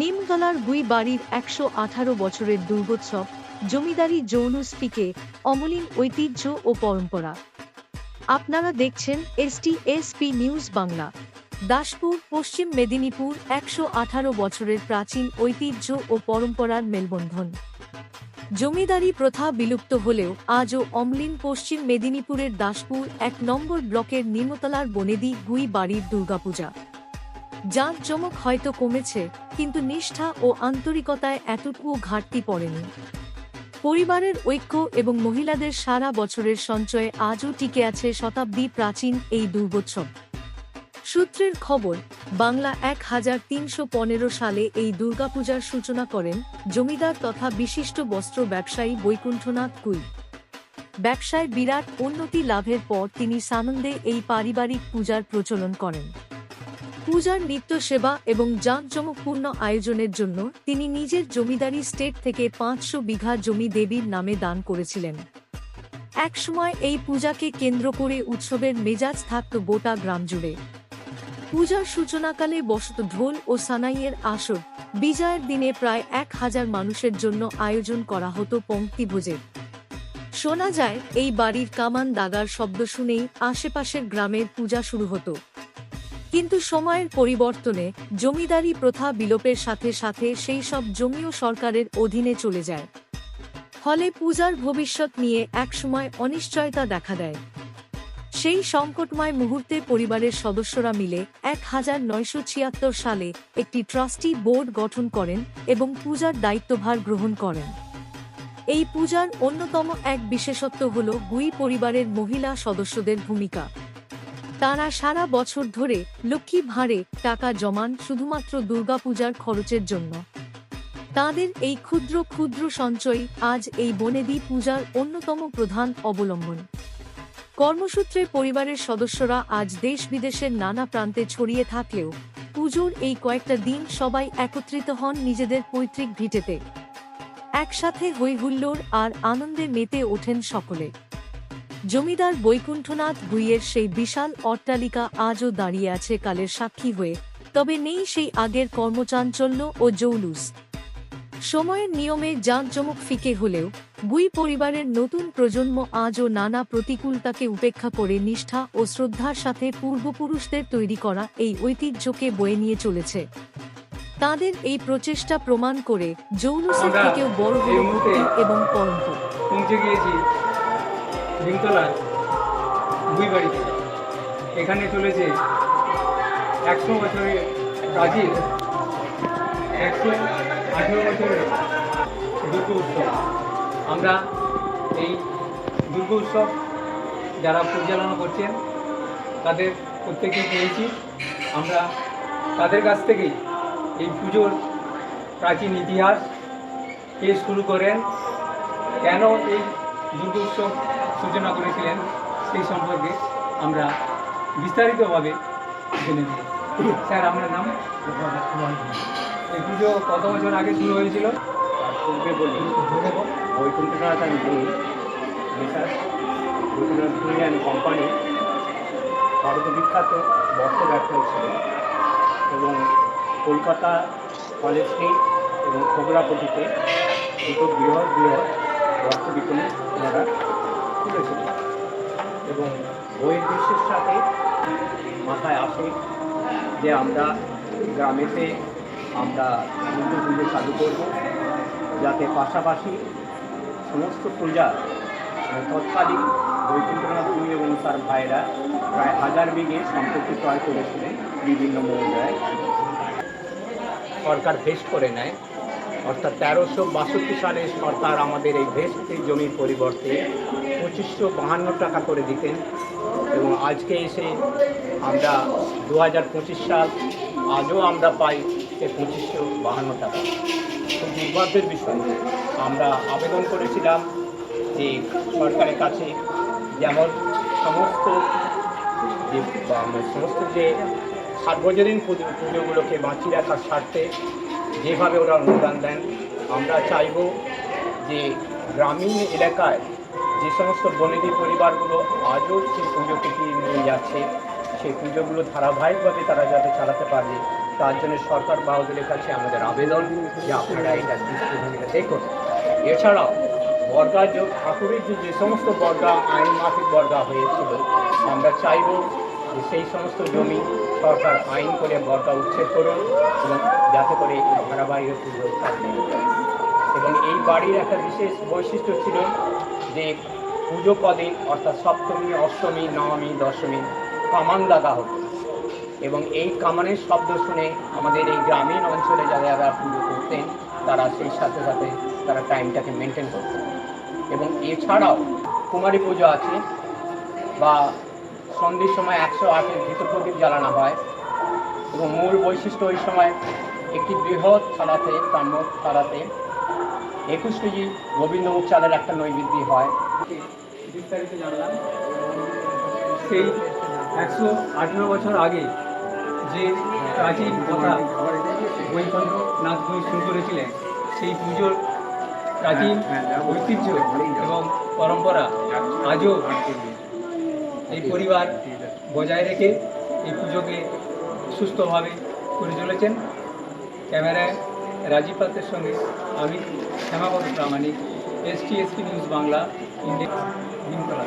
নিমতলার গুই বাড়ির একশো আঠারো বছরের দুর্গোৎসব, জমিদারি যৌন স্পিকে অমলিন ঐতিহ্য ও পরম্পরা। আপনারা দেখছেন ST SP news Bangla. Daspur, Paschim Medinipur একশো আঠারো বছরের প্রাচীন ঐতিহ্য ও পরম্পরার মেলবন্ধন। জমিদারি প্রথা বিলুপ্ত হলেও আজও অমলিন পশ্চিম মেদিনীপুরের দাসপুর এক নম্বর ব্লকের নিমতলার বনেদি গুই বাড়ির দুর্গাপূজা। যার চমক হয়তো কমেছে, কিন্তু নিষ্ঠা ও আন্তরিকতায় এতটুকু ঘাটতি পড়েনি। পরিবারের ঐক্য এবং মহিলাদের সারা বছরের সঞ্চয়ে আজও টিকে আছে শতাব্দী প্রাচীন এই দুর্গোৎসব। সূত্রের খবর, বাংলা এক হাজার তিনশো পনেরো সালে এই দুর্গাপূজার সূচনা করেন জমিদার তথা বিশিষ্ট বস্ত্র ব্যবসায়ী বৈকুণ্ঠনাথ কুই। ব্যবসায় বিরাট উন্নতি লাভের পর তিনি সানন্দে এই পারিবারিক পূজার প্রচলন করেন। পূজার নিত্য সেবা এবং জাঁকজমকপূর্ণ আয়োজনের জন্য তিনি নিজের জমিদারি স্টেট থেকে পাঁচশো বিঘা জমি দেবীর নামে দান করেছিলেন। একসময় এই পূজাকে কেন্দ্র করে উৎসবের মেজাজ থাকত গোটা গ্রাম জুড়ে। পূজার সূচনাকালে বসত ঢোল ও সানাইয়ের আসর বিজয়ের দিনে প্রায় এক হাজার মানুষের জন্য আয়োজন করা হতো পঙ্ক্তি ভোজের। শোনা যায়, এই বাড়ির কামান দাগার শব্দ শুনেই আশেপাশের গ্রামের পূজা শুরু হতো। কিন্তু সময়ের পরিবর্তনে জমিদারি প্রথা বিলোপের সাথে সাথে সেই সব জমিও সরকারের অধীনে চলে যায়। ফলে পূজার ভবিষ্যৎ নিয়ে একসময় অনিশ্চয়তা দেখা দেয়। সেই সংকটময় মুহূর্তে পরিবারের সদস্যরা মিলে এক হাজার নয়শো ছিয়াত্তর সালে একটি ট্রাস্টি বোর্ড গঠন করেন এবং পূজার দায়িত্বভার গ্রহণ করেন। এই পূজার অন্যতম এক বিশেষত্ব হল গুই পরিবারের মহিলা সদস্যদের ভূমিকা। তারা সারা বছর ধরে লক্ষ্মী ভাঁড়ে টাকা জমান শুধুমাত্র দুর্গাপূজার খরচের জন্য। তাদের এই ক্ষুদ্র ক্ষুদ্র সঞ্চয় আজ এই বনেদি পূজার অন্যতম প্রধান অবলম্বন। কর্মসূত্রে পরিবারের সদস্যরা আজ দেশ বিদেশের নানা প্রান্তে ছড়িয়ে থাকলেও পুজোর এই কয়েকটা দিন সবাই একত্রিত হন নিজেদের পৈতৃক ভিটেতে। একসাথে হৈহুল্লোড় আর আনন্দে মেতে ওঠেন সকলে। জমিদার বৈকুণ্ঠনাথ ভুইয়ের সেই বিশাল অট্টালিকা আজও দাঁড়িয়ে আছে কালের সাক্ষী হয়ে তবে নেই সেই আগের কর্মচাঞ্চল্য ও জৌলুস। সময়ের নিয়মে জাঁকজমক ফিকে হলেও বুই পরিবারের নতুন প্রজন্ম আজও নানা প্রতিকূলতাকে উপেক্ষা করে নিষ্ঠা ও শ্রদ্ধার সাথে পূর্বপুরুষদের তৈরি করা এই ঐতিহ্যকে বয়ে নিয়ে চলেছে। তাদের এই প্রচেষ্টা প্রমাণ করে জৌলুসের থেকেও বড় হল ভক্তি এবং পরম্পরা। পৌঁছে দুই বাড়িতে। এখানে চলেছে একশো বছরের প্রাচীন, একশো আঠেরো বছরের দুর্গ উৎসব। আমরা এই দুর্গ উৎসব যারা পরিচালনা করছেন, তাদের প্রত্যেকে পেয়েছি আমরা তাদের কাছ থেকেই এই পুজোর প্রাচীন ইতিহাস কে শুরু করেন, কেন এই দুর্গ উৎসব সূচনা করেছিলেন, সেই সম্পর্কে আমরা বিস্তারিতভাবে জেনে নিই স্যার, আপনার নাম? এই পুজো কত বছর আগে শুরু হয়েছিল? বৈকুণ্ঠনাথ বলি বিশাল বৈকুণ্ঠনাথ অ্যান্ড ভারত বিখ্যাত বস্ত্র ব্যবসায়ী ছিল এবং কলকাতা কলেজ স্ট্রিট এবং খোগরাপটিতে দুটো বৃহৎ বৃহৎ বস্ত্র বিপণী খুলেছিলেন এবং বইয়ের বিশ্বের সাথে মাথায় আসে যে আমরা গ্রামেতে আমরা হিন্দু পুজো চালু করব, যাতে পাশাপাশি সমস্ত পূজা মানে তৎকালীন বৈকুণ্ঠনাথ পুরী এবং তার ভাইরা প্রায় হাজার বিঘে সম্পত্তি ক্রয় করেছিলেন বিভিন্ন মৌজায় সরকার ভেস্ট করে নেয়। অর্থাৎ তেরোশো বাষট্টি সালে সরকার আমাদের এই ভেস্টের জমির পরিবর্তে পঁচিশশো বাহান্ন টাকা করে দিতেন এবং আজকে এসে আমরা দু হাজার পঁচিশ সাল আজও আমরা পাই সে পঁচিশশো বাহান্ন টাকা। খুব দুর্ভাগ্যের বিষয়। আমরা আবেদন করেছিলাম যে সরকারের কাছে যেমন সমস্ত যে মানে সমস্ত যে সার্বজনীন পুজো পুজোগুলোকে বাঁচিয়ে রাখার স্বার্থে যেভাবে ওরা অনুদান দেন, আমরা চাইব যে গ্রামীণ এলাকায় যে সমস্ত বনেদি পরিবারগুলো আজও সেই পুজো পুজোকে নিয়ে যাচ্ছে, সেই পুজোগুলো ধারাবাহিকভাবে তারা যাতে চালাতে পারে তার জন্য সরকার বাহাদুরের কাছে আমাদের আবেদন যে আপনারা এটা দৃষ্টিভঙ্গিটা দেখুন। এছাড়াও বর্গা ঠাকুরের যে সমস্ত বর্গা আইন মাফিক বর্গা হয়েছিল, আমরা চাইব যে সেই সমস্ত জমি সরকার আইন করে বর্গা উচ্ছেদ করুন এবং যাতে করে এই ধারাবাহিক পুজো থাকে। এবং এই বাড়ির একটা বিশেষ বৈশিষ্ট্য ছিল যে পুজো কদিন অর্থাৎ সপ্তমী, অষ্টমী, নবমী, দশমী কামান লাগা হতো। এবং এই কামানের শব্দ শুনে আমাদের এই গ্রামীণ অঞ্চলে যারা যারা পুজো করতেন, তারা সেই সাথে সাথে তারা টাইমটাকে মেনটেন করতেন। এবং এছাড়াও কুমারী পুজো আছে বা সন্ধ্যের সময় একশো আটের ভিতর প্রদীপ জ্বালানো হয় এবং মূল বৈশিষ্ট্য ওই সময় একটি বৃহৎ থালাতে তাম্র থালাতে একুশ কেজি গোবিন্দভোগ চালের একটা নৈবেদ্য হয়। বিস্তারিত জানলাম। সেই একশো আঠেরো বছর আগে যে প্রাচীন কথা বৈকুণ্ঠনাথ বই শুরু করেছিলেন, সেই পুজোর প্রাচীন ঐতিহ্য এবং পরম্পরা আজও এই পরিবার বজায় রেখে এই পুজোকে সুস্থভাবে করে চলেছেন। ক্যামেরায় রাজীব পাত্রের সঙ্গে আমি Shyamapada Pramanik, S T S news Bangla, India Nimtala